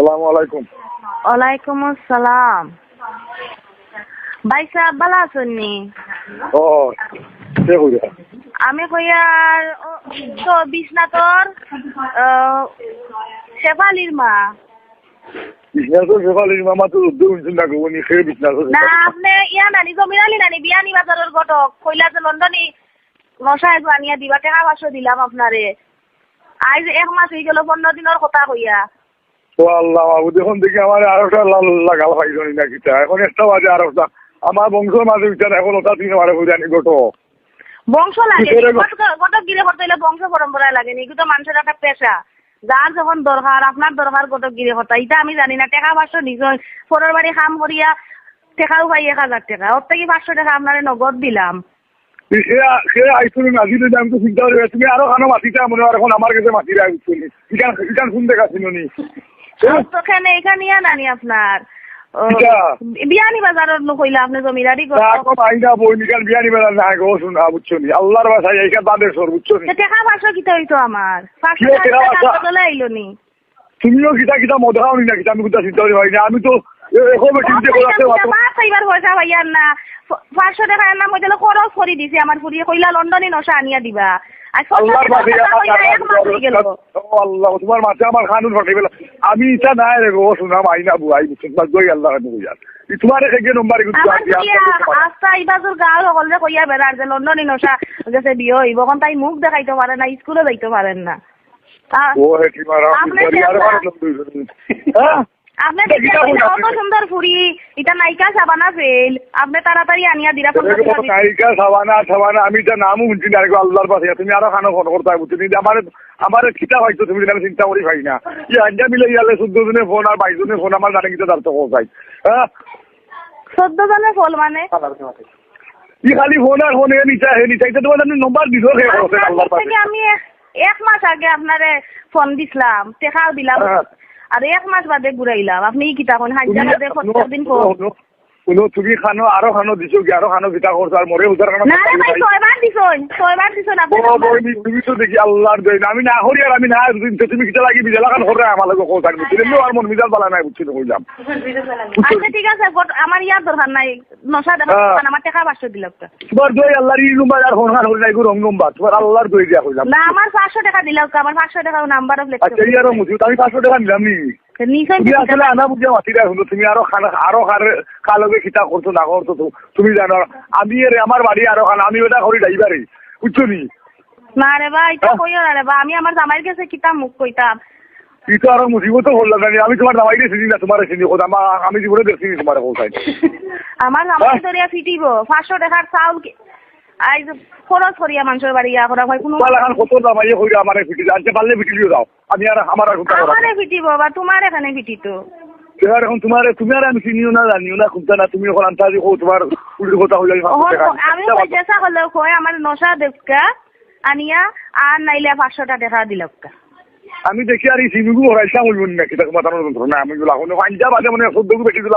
সালাম আলাইকুম। ওয়ালাইকুম আসসালাম। ভাই সাহেব ভালো আছেন নি? ও কে আমি কইয়ার তো বিশ্বনাথর শেফালির মা। বিজনেস সেফালির মামা তো উদ্যোগ শুনছেন না কোনি খেয়ে বিজনেস না আপনি ইয়া নানি জমিনালি নানি বিয়ানি বাজারের ঘটক। কইলা যে লন্ডনে নশা আনিয়া দিবা টাকা পাঁচশো দিলাম আপনারে। আজ এক মাস হয়ে গেল পনেরো দিনের কথা কইয়া। ও আল্লাহ বাবু দেখুন দেখি আমার আর লাল লাগাল পাইছনি না কিটা। এখন একটা বাজে আর আমার বংশের মাঝে বিচার এখন ওটা তিন মারে বুঝানি গোটো। বংশ লাগে কিসের গিরে করতে হইলে বংশ পরম্পরায় লাগে নি। তো মানুষের একটা পেশা। যার যখন দরকার আপনার দরকার গটক গিরে কথা এটা আমি জানি না টাকা পাঁচশো নিজ পরের বাড়ি কাম করিয়া টাকাও পাই এক হাজার টাকা। ওর থেকে পাঁচশো টাকা আপনারে নগদ দিলাম। তুমি আরও খানো মাতিটা মনে হয় এখন আমার কাছে মাতি রাখ শুনি তোখানে এখানে ইয়া নানি আপনার ও, কিটা? বিয়ানি বাজারত নকইলা আপনি জমিদারি এখন আইনা বই বিয়ানি বেলা না গো শুনা বুঝছ নি? আল্লাহর বাসায় এইখান বাদের সর বুঝছ নি? টাকা পাঁচশো কিতা হইতো আমার? পাঁচশো কিয় টাকা টাকা পাঁচশো? বদলে আইলো নি। তুমিও নি না চিন্তা করি না। আমি তো পাঁচশো টাকা না মই তাহলে খরচ করে দিছি। আমার ফুরিয়ে কইলা লন্ডনে নশা আনিয়া দিবা। তোমার মাঝে আমার খানুন ফাটে গেল আমি ইচ্ছা নাই রে গো শোনা মাইনা বুয়াই তোমার আল্লাহ তোমার নম্বর আস্তা ইবাজুর গাঁও সকলে কইয়া বেড়ার যে লন্ডনে নশা গেছে বিয়ে হইব এখন তাই মুখ দেখাইতে পারে না স্কুলে যাইতে পারেন না। ও হে হ্যাঁ আপনি কত? সুন্দর ফুরি এটা সাবানা ফেল তাড়াতাড়ি আনিয়া দিরা পনেরো টাকা সাবানা সাবানা আমি এটা নামও শুনছি না আরেকবার আল্লাহর পাশে তুমি আরও খানো ফোন করতে বুঝছ? আমার আমার খিতা হয়তো তুমি চিন্তা করি না। ই আঞ্জা মিলে ইয়ালে চোদ্দ জনে ফোন আর বাইশ জনে ফোন আমার জানে কিন্তু তার তো কোথায় হ্যাঁ? চোদ্দ মানে? ই খালি ফোন আর ফোন হে নিচা হে নিচা। এটা তোমার নম্বর দিছ হে আপনার আল্লাহর পাশে। আমি এক- মাস আগে আপনারে ফোন দিছিলাম। টেকাও দিলাম। হ্যাঁ। আর এক মাস বাদে ঘুরাইলাম। আপনি কি তখন হাজার বাদে দিন শুনো তুমি খানো আরও খানো দিছো কি আরও খানো কিতা করছ আর মরে উদার খানো না রে ভাই ছয়বার দিছন ছয়বার দিছন আপনি তুমি তো দেখি আল্লাহর দই আমি না হরি আর আমি না দুদিন তো তুমি কিতা লাগি বিজা লাগান করে আমার লাগে কোথায় বুঝছি আর মন মিজাল বালা নাই বুঝছি কইলাম আচ্ছা ঠিক আছে আমার ইয়ার দরকার নাই। নশা দেখা আমার টাকা পাঁচশো দিলাম তো। তোমার দই আল্লাহর ই নম্বর আর খান হরি নাই গো রং নম্বর তোমার আল্লাহর দই দিয়া কইলাম না আমার পাঁচশো টাকা দিলাম আমার পাঁচশো টাকা নাম্বার অফ আচ্ছা ই আরও মুজি আমি পাঁচশো টাকা নিলাম নি? তুমি আসলে আনা বুঝিয়া মাতি রাখো তুমি আরও খানা আরও খার কালকে খিতা করছ না করছ তো তুমি জানো আমি এর আমার বাড়ি আরও খানা আমি ওটা করি যাইবারে বুঝছ নি? না রে ভাই এটা। কইও না রে ভাই আমি আমার জামাইয়ের কাছে কিতাম মুখ কইতাম। ই তো আরও মুসিবত বললাম না আমি তোমার দাওয়াই চিনি না তোমার চিনি কথা আমি জীবনে দেখছি তোমার কোথায় আমার জামাই ধরিয়া ফিটিব পাঁচশো টাকার চাউল কি- আই যে খরচ করিয়া মানুষের বাড়ি ইয়া করা হয় কোনো কত দামাইয়ে কইরা আমারে ফিটি আনতে পারলে ফিটি দাও আমি আর আমার আর কোনটা করা আমারে ফিটিব বা তোমার এখানে ফিটিত এবার এখন তোমার তুমি আর আমি চিনিও না জানিও না খুঁজতে না তুমি এখন আনতে তোমার উল্টো কথা হইলে আমি কয় আমার নশা দেবকা আনিয়া আর নাইলে পাঁচশোটা টাকা দিলকা আমি দেখি আর এই সিমিগু না কিতা আমি গুলা বাজে মানে বেশি হলো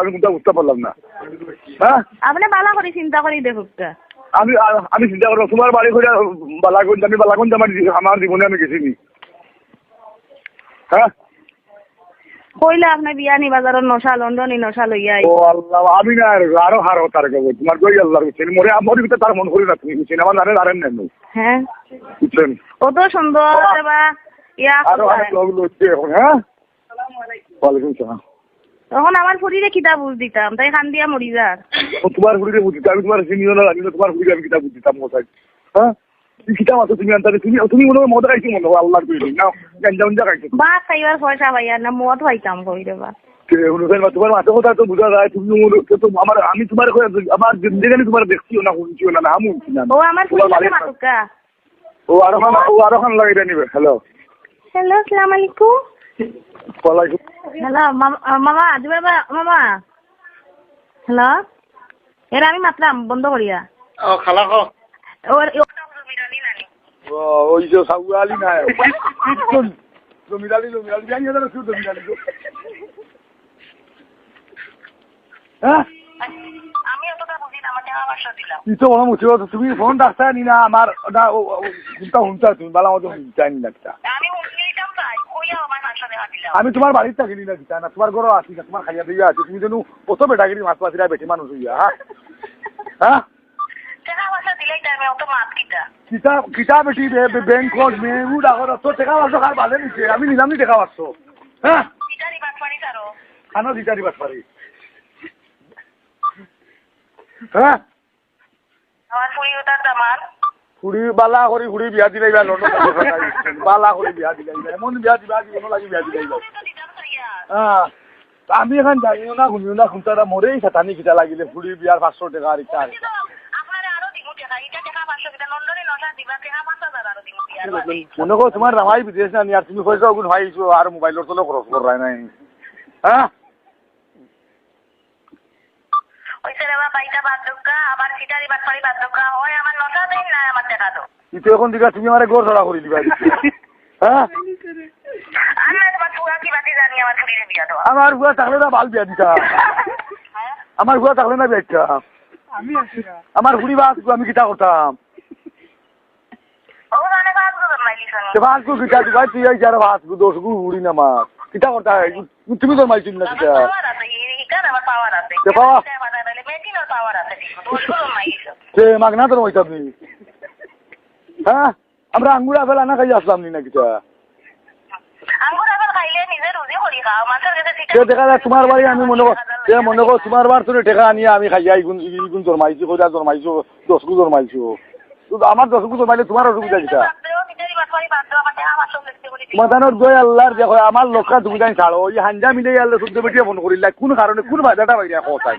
আমি কোনটা বুঝতে পারলাম না। হ্যাঁ আপনি বালা করে চিন্তা করি দেখুকা আমি আমি চিন্তা করব তোমার বাড়ি করে বালাগঞ্জ আমি বালাগঞ্জ আমার আমার জীবনে আমি গেছি নি। হ্যাঁ কইলে আপনি বিয়ানি বাজারের নশা লন্ডনী নশা লইয়া ও আল্লাহ আমি না আর আরও হার তার কব তোমার দই আল্লাহর বুঝছেন মরে আমার ভিতরে তার মন করি না তুমি আমার জানেন হ্যাঁ কত সুন্দর ইয়া আরও এখন হ্যাঁ ওয়ালাইকুম সালাম তখন আমার ফুরিরে কিতাব বুঝ দিতাম তাই খান দিয়া মরি যার। তোমার ঘুরিতে বুঝিতে আমি তোমার চিনিও না জানি না তোমার ঘুরিতে আমি কিতাব বুঝিতাম কোথায় হ্যাঁ? কি কিতাব আছে তুমি আনতে তুমি তুমি মনে হয় মদ খাইছি মনে হয় আল্লাহর কইলি না গঞ্জা গঞ্জা খাইছো ভাত খাইবার পয়সা পাইয়া না মদ পাইতাম কই রে বা তোমার মাথা কথা তো বোঝা যায় তুমি আমার আমি তোমার আমার জিন্দেগানি তোমার দেখছিও না শুনছিও না আমি শুনছি না। ও আমার ও আরও খান ও আরও খান লাগাই নিবে হ্যালো। হ্যালো আসসালামু আলাইকুম। হ্যালো মামা দিবা মামা। হ্যালো এরা আমি মাতলাম বন্ধ করিয়া। ও খালা খ ওর ওই যে সাউয়ালি না জমিদারি জমিদারি জানি না শুধু জমিদারি হ্যাঁ? তুমি ফোন ডাকতা নি না আমার ওটা শুনতা শুনতা তুমি বালা মতো শুনতা নি না আমি উঠলেইতাম তাই কইয়া পাঁচশো টাকা দিলাম আমি তোমার বাড়ির থাকিনি না দিতা না তোমার ঘরও আছি না তোমার খাইয়া দিয়া আছি তুমি যেন কত বেটাগিরি মাছ পাছিরা বেটি মানুষ হইয়া হ্যাঁ? হ্যাঁ? বেটি ব্যাংকত টেকা ভালে নিছে? আমি টেকা হ্যাঁ? বাট খানো পারি হ্যাঁ? আমার ওটার দামান ফুড়ি বালা করি ফুড়ি বিয়া দিলাই বালা করি বিয়া দিলাই এমন বিয়া দিবা জীবন লাগি বিয়া দিলাই হ্যাঁ আমি এখন জানিও না শুনিও না শুনতারা মরেই সাতানি কিতা লাগিলে ফুড়ি বিয়ার পাঁচশো টাকা আর ইটা। বলছি তো আপনারে আরও দিমু টাকা এটা টাকা পাঁচশো কিটা লন্ডনে নশা দিবা টাকা পাঁচ হাজার আরও ইতো এখন দিকা তুমি আমার গোর ছড়া করে দিবা হ্যাঁ? আমার বুয়া থাকলে না ভালো বিয়া দিতা হ্যাঁ? আমার বুয়া থাকলে না বিয়া আমার বাস আমি কিতা করতাম। ও জানে বাদ গো মাইলি শুনি? সে বাস গু কিতা দিবা তুই এই যারা বাস গু দোষ গু উড়ি না মা কিতা করতা তুমি তো মাইছিস না মাগনা তো হ্যাঁ? আমরা আঙ্গুর আপেল আনা খাই আসলাম নি না কাছে তোমার বাড়ি আমি মনে সে মনে কর তোমার বার টেকা আনিয়ে আমি খাইয়া ইগুন ইগুন জন্মাইছি দশ গু জন্মাইছো। আমার দশ গু জন্মাইলে তোমার অসুবিধা আল্লাহর দেখো আমার দুবিধান ছাড়ো ওই হাঞ্জা মিলে আল্লাহ শুদ্ধ বেটিয়ে ফোন করিলা কোন কারণে কোন বাজাটা বাইরে কোথায়?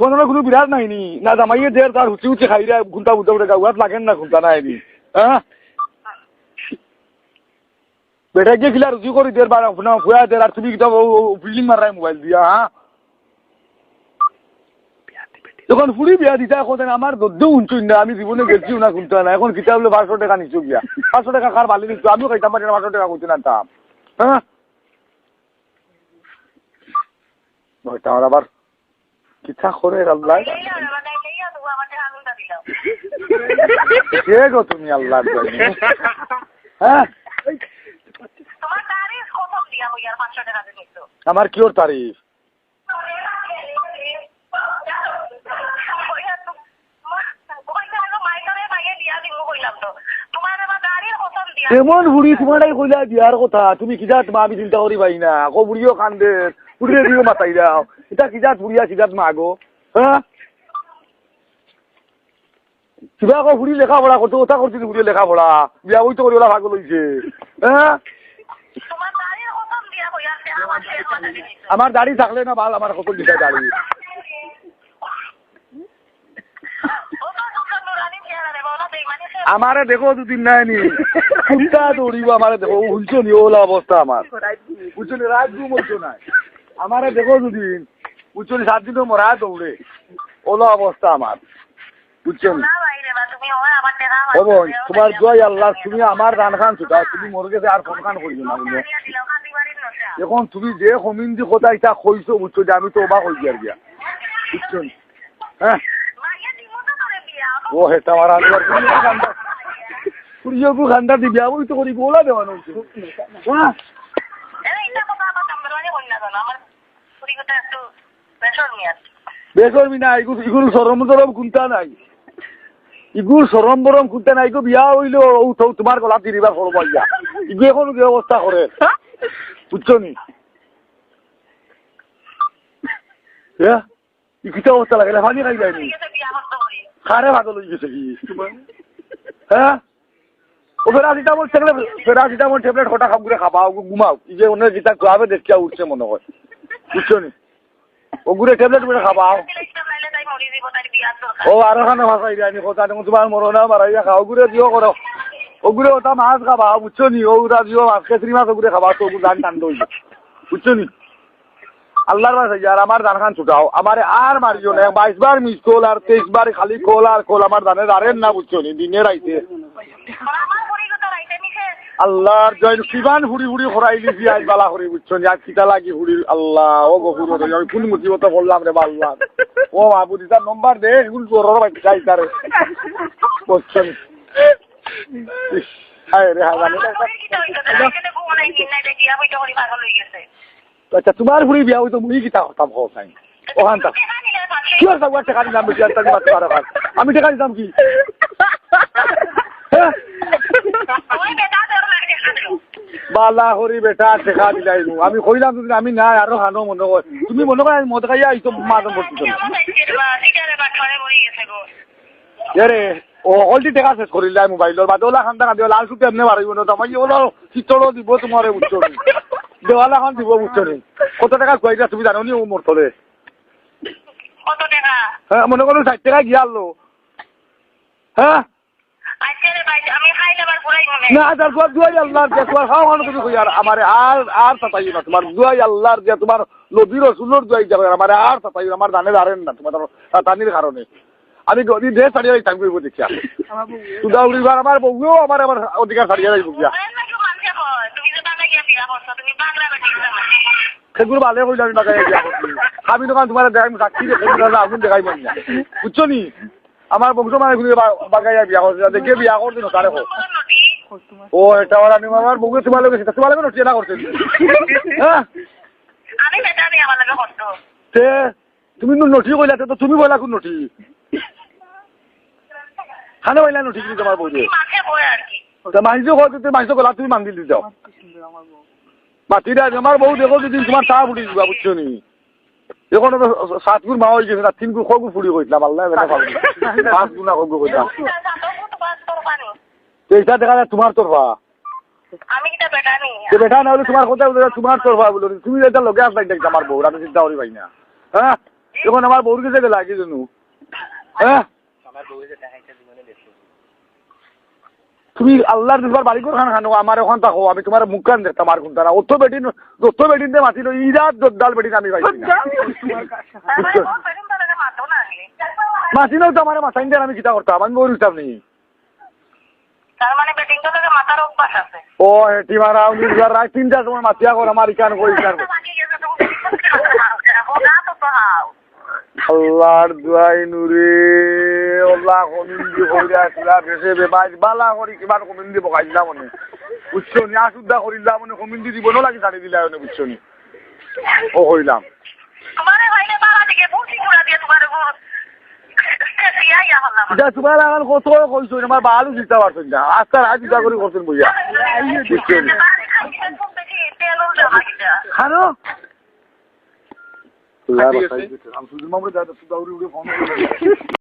কোনো বিরাট নাই নি। না জামাইয়ে দের তার হুচি হুচি খাই রে ঘুন্টা বুঝতে লাগেন না ঘুন্টা নাই নি। হ্যাঁ বেটা গিয়ে খিলা রুচি করি দের বার ফুয়া দের আর তুমি কিতা ফিল্ডিং মারাই মোবাইল দিয়া হ্যাঁ যখন ফুড়ি বিয়া দিতা এখন আমার দদ্দ উঞ্চুই না আমি জীবনে গেছিও না কোনটা না এখন কিতাব বলে পাঁচশো টাকা নিচ্ছ গিয়া পাঁচশো টাকা খার ভালো নিচ্ছ আমিও খাইতাম পারি না পাঁচশো টাকা করতে না হ্যাঁ আবার কিচ্ছা করে আল্লাহ। গো তুমি আল্লাহ হ্যাঁ? তোমার আমার কিওর তারিফ? এমন বুড়ি তোমারাই কইলা বিয়ার কথা। তুমি কিজাত মা, আমি চিন্তা করি পাই না। আকৌ বুড়িও কান্দে। বুড়িয়ে দিও মাতাই দাও। এটা কিজাত বুড়িয়া কিজাত মা হ্যাঁ কিবা আকৌ লেখা পড়া করতে ওটা করছিস বুড়িয়ে লেখা পড়া বিয়া বইতো করি ওলা ভাগল হইছে হ্যাঁ আমার দাড়ি থাকলে না ভালো আমার সকল দিশায় দাড়ি। আমারে দেখো দুদিন নাই নি। কুত্তা দৌড়িব আমারে দেখো। শুনছো নি, ওলা অবস্থা আমার বুঝছ নি রাত ঘুম হইছো নাই। আমারে দেখো দুদিন। বুঝছ নি সাত দিন মরা দৌড়ে ওলা অবস্থা আমার বুঝছ নি ও তোমার জয় আল্লাহ তুমি আমার রান খান ছুটা তুমি মোর কাছে আর ফোন খান করিও না বুঝলো এখন তুমি যে কমিন যে কথা এটা কইছো বুঝছ যে আমি তো অবাক হয়ে গিয়া গিয়া বুঝছ নি? হ্যাঁ ও আনবার পুরিয়ে গু খান্ডা দিবি আমি তো করি গোলা দেওয়ানো হচ্ছে হ্যাঁ বেসরমি না ইগুর ইগুর সরম সরম কুন্তা নাই। ইগুর সরম বরম কুন্তা নাই ইগু বিয়া হইল ও তো তোমার গলা তিরিবার করব ইয়া ইগু এখন কি অবস্থা করে বুঝছ নি? ইকিটা অবস্থা লাগে পানি খাই যায়নি খারে ভাগল হয়ে গেছে কি হ্যাঁ ও প্যারাসিটামল ট্যাবলেট প্যারাসিটামল ট্যাবলেট হঠাৎ করে খাবা ঘুমাও যে অন্য যেটা খাবে দেখিয়া উঠছে মনে হয়। বুঝছ নি? ওগুলো ট্যাবলেট করে খাবাও ও আরও খানে ভাষাই দেয়নি কথা তোমার মরো না মারাইয়া খাও। ঘুরে দিও করো ওগুলো ওটা মাছ খাবা বুঝছ নি? ওগুলা দিও মাছ খেসরি মাছ ওগুলো খাবা তো ওগুলো ধান টান দই বুঝছ নি? আল্লাহর বাসা আর আমার ধান খান ছুটাও আমার আর মারিও না বাইশ বার মিস কল আর তেইশ বার খালি কল আর কল আমার ধানের আরেন না বুঝছ নি? কথা রাইতে আল্লাহর জয়। কিমান হুড়ি হুড়ি হরাই দিছি আজ বালা হরি বুঝছ আজ কিটা লাগি হুড়ি আল্লাহ ও গফুর আমি কোন মুসিবত বললাম রে বা আল্লাহ ও মাহবুদি তার নম্বর দে এগুলো তোর বাচ্চা তারে বুঝছ নি? রে হায় আচ্ছা তোমার হুড়ি বিয়া হইতো মুই কিতা হতাম হো সাইন ওখান থাক কি টাকা দিলাম বেশি আমি টাকা দিতাম কি? হ্যাঁ? বালা হরি বেটা টেকা দিলাই আমি কইলাম তুমি আমি নাই আরও খানো মনে কর তুমি মনে কর আমি মদ খাইয়া আইতো মাদম বলছি এরে ও অলটি টাকা শেষ করিলে মোবাইলের বাদে। ওলা খান টাকা লাল সুতে এমনি বাড়িব না তোমার ওলা চিত্তরও দিব তোমার বুঝছ নি দেওয়ালা খান দিব বুঝছ কত টাকা কইলা তুমি জানো নি ও মোর তলে কত টাকা? হ্যাঁ মনে করো ষাট টাকা গিয়ে আনলো হ্যাঁ না তারপর দুয়াই আল্লাহর যে তোমার খাওয়া খাওয়ানো তুমি কই আর আমার আর আর সাতাই না তোমার দুয়াই আল্লাহর যে তোমার নবী রসুলোর দুয়াই যাবে আমার আর সাতাই আমার দানে দাঁড়েন না তোমার তানির কারণে। আমি গদি দেখিয়া সুদা উড়িবার আমার বউও আমার আমার অধিকার যাইব গিয়া। সেগুলো ভালো আমি দোকান তোমার দেখাই সাক্ষী দেখে আগুন দেখাই মন না। বুঝছ নি? আমার বংশ মানে বাগাইয়া বিয়া করছে দেখে বিয়া করছি না তারে ও এটা ওরা আমি আমার বউকে তোমার লোক সেটা তোমার লোক নটিয়ে না করছে। হ্যাঁ তে তুমি নো নঠি কইলা তো তুমি বলা কোন নঠি খানে বইলা নঠি কি তোমার বউ দিয়ে মাঠে বই আর কি। তা মাইজো কত তুমি মাইজো কলা তুমি মাঙ্গি দিতে মাতি দে আমার বউ। দেখো যদি তোমার তা ফুটি দিবা বুঝছ নি? এখন সাত গুণ মা হয়ে গেছে না তিন গুণ খগু ফুড়ি কইছিলাম আল্লাহ পাবো পাঁচ গুণা খগু কইতাম তো এটা দেখা যায় তোমার তোরফা বেটা নি? তো বেটা না হলে তোমার কথা তোমার তোরফা বলো। তুমি এটা লগে আমার আমি চিন্তা করি পাই না। হ্যাঁ? এখন আমার বউর কাছে গেলা কি জানো? হ্যাঁ? তুমি আল্লাহর দুবার বাড়ি করে খান খানো আমার এখন থাকো আমি তোমার মুখ কান দেখতাম আর কোনটা না। অত বেটিন যত বেটিন দিয়ে মাতিল ইরা জোরদাল বেটিন আমি পাইছি না মাতি নাও তো আমার মাথাইন দিয়ে আমি কিতা করতাম আমি বই রুতাম নি ও হেটি মারা রাত তিনটার সময় মাতিয়া কর আমার ইকান কই ইকান। আল্লাহর দুয়াই নুরে আল্লাহ কমিন্দি কইরা আসলা বেশে বেবাজ বালা করি কিমান কমিন্দি বকাইলা মনে। বুঝছ নি আসুদ্ধা করিলা মনে কমিন্দি দিব ন লাগি ছাড়ি দিলা মনে বুঝছ নি ও কইলাম তোমারে হইলে বাবা দিকে বুঝি গুড়া দিয়ে তোমারে বহুত ইয়া ইয়া হল্লা যা তোমার এখন কত কইছো আমার বালু দিতে পারছেন না আস্তে রাত দিতা করে করছেন বুঝা দিতে। আমি সুজন মামুরে যাই তো সুদা উড়ি ফোন